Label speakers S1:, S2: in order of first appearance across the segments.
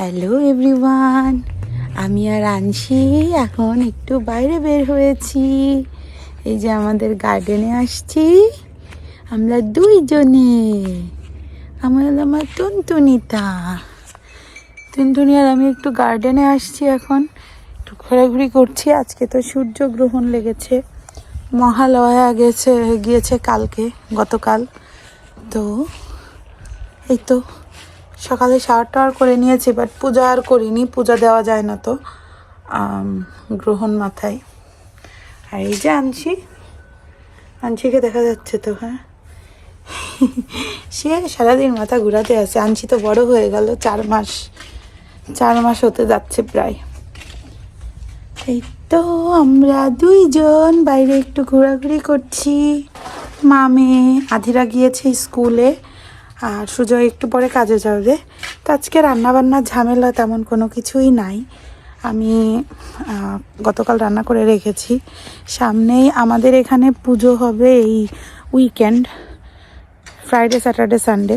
S1: Hello everyone আমি আর আনছি এখন একটু বাইরে বের হয়েছি। এই যে আমাদের গার্ডেনে আসছি। আমরা দুইজনে। আমার আমার টুনটুনিতা। টুনটুনি আর আমি একটু গার্ডেনে আসছি এখন। একটু ঘোরাঘুরি করছি। আজকে তো সূর্যগ্রহণ লেগেছে। মহালয়া গেছে, গিয়েছে কালকে, গতকাল। তো, এই তো। সকালে শাওয়ার টাওয়ার করে নিয়েছি বাট পূজা আর করিনি, পূজা দেওয়া যায় না তো গ্রহণ মাথায়। আর এই যে আনছি, আনছিকে দেখা যাচ্ছে তো হ্যাঁ? সে সারাদিন মাথা ঘুরাতে আছে, আনছি তো বড় হয়ে গেল, চার মাস চার মাস হতে যাচ্ছে প্রায়। এই তো আমরা দুইজন বাইরে একটু ঘোরাঘুরি করছি। মামে আধিরা গিয়েছে স্কুলে। আর সুজয় একটু পরে কাজে যাবে। তো আজকে রান্নাবান্নার ঝামেলা তেমন কোনো কিছুই নাই। আমি গতকাল রান্না করে রেখেছি। সামনেই আমাদের এখানে পুজো হবে এই উইকেন্ড ফ্রাইডে স্যাটারডে সানডে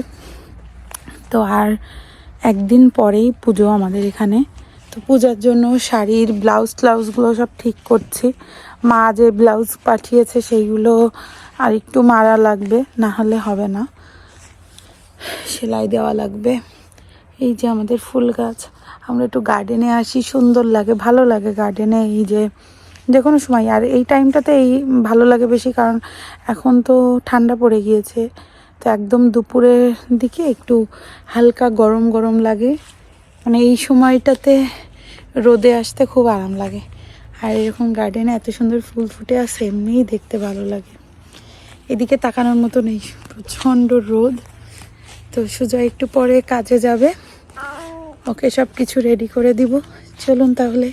S1: তো আর একদিন পরেই পুজো আমাদের এখানে। তো পূজার জন্য শাড়ির ব্লাউজ, ট্লাউজগুলো সব ঠিক করছি। মা যে ব্লাউজ পাঠিয়েছে সেইগুলো আর একটু মারা লাগবে, না হলে হবে না। সেলাই দেওয়া লাগবে। এই যে আমাদের ফুল গাছ। আমরা একটু গার্ডেনে আসি, সুন্দর লাগে, ভালো লাগে গার্ডেনে এই যে যে কোনো সময়। আর এই টাইমটাতে এই ভালো লাগে বেশি কারণ এখন তো ঠান্ডা পড়ে গিয়েছে। তো একদম দুপুরের দিকে একটু হালকা গরম গরম লাগে। মানে এই সময়টাতে রোদে আসতে খুব আরাম লাগে। আর এরকম গার্ডেনে এত সুন্দর ফুল ফুটে আসে, এমনিই দেখতে ভালো লাগে। এদিকে তাকানোর মতো নেই। প্রচণ্ড রোদ। তো সুজয় একটু পরে কাজে যাবে। ওকে সব কিছু রেডি করে দিব। চলুন তাহলে।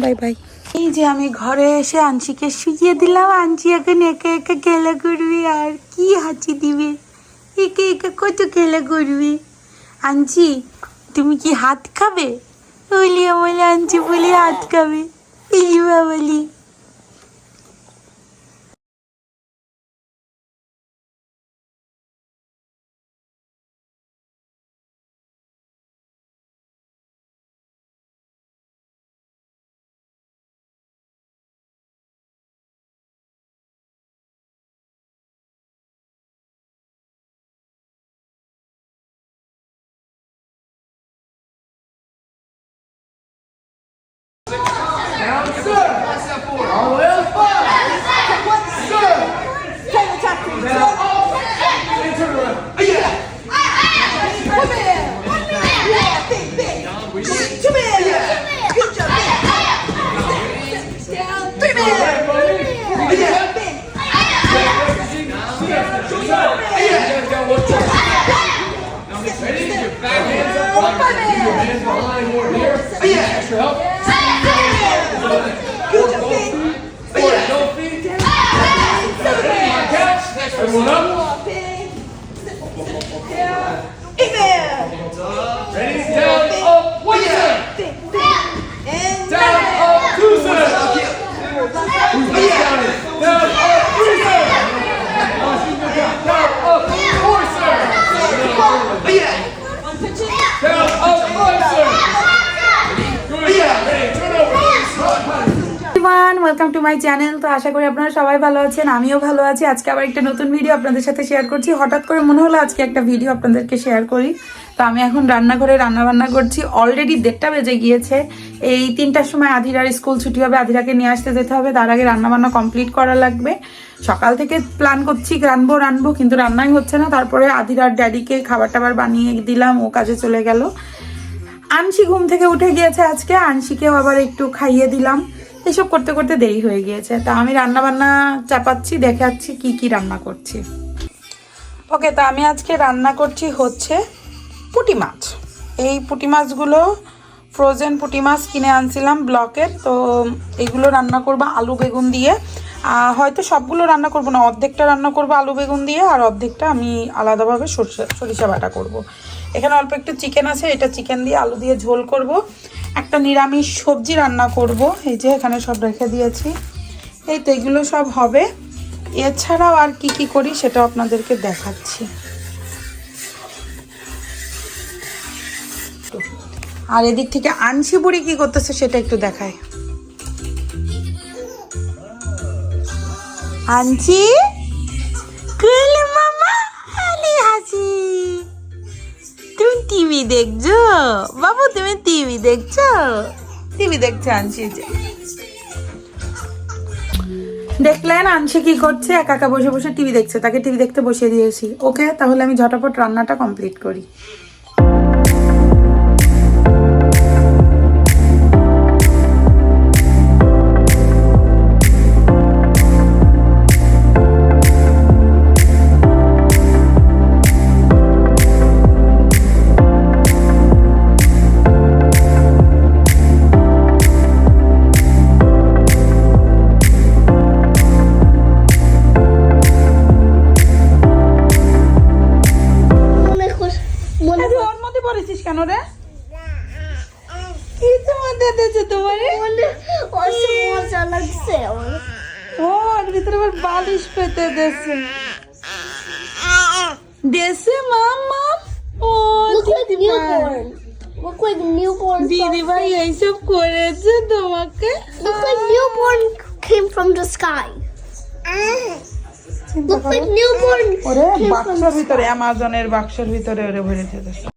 S1: বাই বাই এই যে আমি ঘরে এসে আনসিকে শুইয়ে দিলাম। আনসি এখন একে একে খেলা করবে আর কি হাঁচি দিবে? একে একে কত খেলা করবে আনসি তুমি কি হাত খাবে? বলি, বলে আনছি বলি, হাত খাবে।
S2: Ready? Your back hands up. Your hands behind. More here. Yeah. Extra help. Everyone up?
S1: To my channel তো আশা করি আপনারা সবাই ভালো আছেন, আমিও ভালো আছি। আজকে আবার একটা নতুন ভিডিও আপনাদের সাথে শেয়ার করছি। হঠাৎ করে মনে হলো আজকে একটা ভিডিও আপনাদেরকে শেয়ার করি। তো আমি এখন রান্নাঘরে রান্না বান্না করছি। অলরেডি দেড়টা বেজে গিয়েছে। এই তিনটার সময় আধিরার স্কুল ছুটি হবে, আধিরাকে নিয়ে আসতে যেতে হবে। তার আগে রান্না বান্না কমপ্লিট করা লাগবে। সকাল থেকে প্ল্যান করছি রানবো রানবো কিন্তু রান্নাই হচ্ছে না। তারপরে আধিরার ড্যাডিকে খাবার টাবার বানিয়ে দিলাম, ও কাজে চলে গেল। আনসি ঘুম থেকে উঠে গিয়েছে আজকে। আনসিকেও আবার একটু খাইয়ে দিলাম। এসব করতে করতে দেরি হয়ে গিয়েছে তা আমি রান্না বান্না চাপাচ্ছি, দেখাচ্ছি কি কি রান্না করছি ওকে, তা আমি আজকে রান্না করছি হচ্ছে পুঁটি মাছ এই পুঁটি মাছগুলো ফ্রোজেন পুঁটি মাছ কিনে আনছিলাম ব্লকের, তো এগুলো রান্না করব আলু বেগুন দিয়ে হয়তো সবগুলো রান্না করব না, অর্ধেকটা রান্না করব আলু বেগুন দিয়ে, আর অর্ধেকটা আমি আলাদাভাবে সরষে সরিষা বাটা করব। এখানে অল্প একটু চিকেন আছে, এটা চিকেন দিয়ে আলু দিয়ে ঝোল করব। একটা নিরামিষ সবজি রান্না করব। এই যে এখানে সব রেখে দিয়েছি। এই তো এগুলো সব হবে। এছাড়াও আর কি কি করি সেটা আপনাদেরকে দেখাচ্ছি। আর এদিক থেকে আনছি বুড়ি কি করতেছে সেটা একটু দেখায়। আনছি? দেখছ? বাবু তুমি টিভি দেখছ? টিভি দেখছ আনছি যে। দেখলেন আনসি কি করছে? একা একা বসে বসে টিভি দেখছে তাকে টিভি দেখতে বসিয়ে দিয়েছি। ওকে তাহলে আমি ঝটাপট রান্নাটা কমপ্লিট করি। কেন রে? কিছু মধ্যে দিয়েছে তোমার?
S3: মজা লাগছে
S1: ও ওর ভিতরে আবার বালিশ পেতে মামা ও এইসব করেছে তোমাকে?
S3: Look like newborn came from the sky.
S1: চিন্তা
S3: Look like newborn
S1: ওরে বাক্সের ভিতরে অ্যামাজনের বাক্সের ভিতরে ওরে ভরে